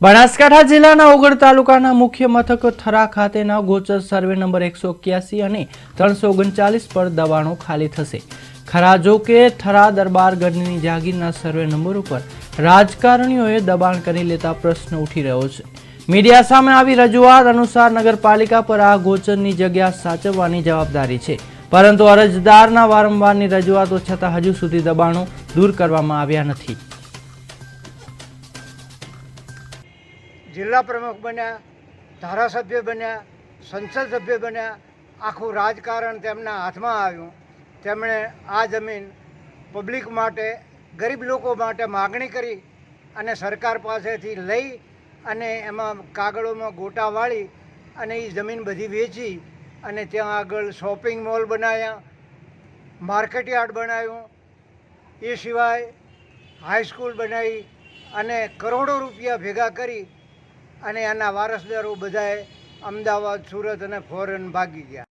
બનાસકાંઠા જિલ્લાના ઓગળ તાલુકાના મુખ્ય મથક થરા ખાતેના ગોચર સર્વે નંબર એકસો એક્યાસી અને ત્રણસો ઓગણચાલીસ પર દબાણો ખાલી થશે. ખરા જો કે થરા દરબારગઢની જાગીરના સર્વે નંબર ઉપર રાજકારણીઓએ દબાણ કરી લેતા પ્રશ્ન ઉઠી રહ્યો છે. મીડિયા સામે આવી રજૂઆત અનુસાર નગરપાલિકા પર આ ગોચરની જગ્યા સાચવવાની જવાબદારી છે. પરંતુ અરજદારના વારંવારની રજૂઆતો છતાં હજુ સુધી દબાણો દૂર કરવામાં આવ્યા નથી. જિલ્લા પ્રમુખ બન્યા, ધારાસભ્ય બન્યા, સંસદ સભ્ય બન્યા, આખું રાજકારણ તેમના હાથમાં આવ્યું. તેમણે આ જમીન પબ્લિક માટે, ગરીબ લોકો માટે માગણી કરી અને સરકાર પાસેથી લઈ અને એમાં કાગળોમાં ગોટા વાળી અને એ જમીન બધી વેચી અને ત્યાં આગળ શોપિંગ મોલ બનાવ્યા માર્કેટ યાર્ડ બનાવ્યું એ સિવાય હાઈસ્કૂલ બનાવી અને કરોડો રૂપિયા ભેગા કરી અને એના વારસદારો બધાએ અમદાવાદ સુરત અને ફોરેન ભાગી ગયા.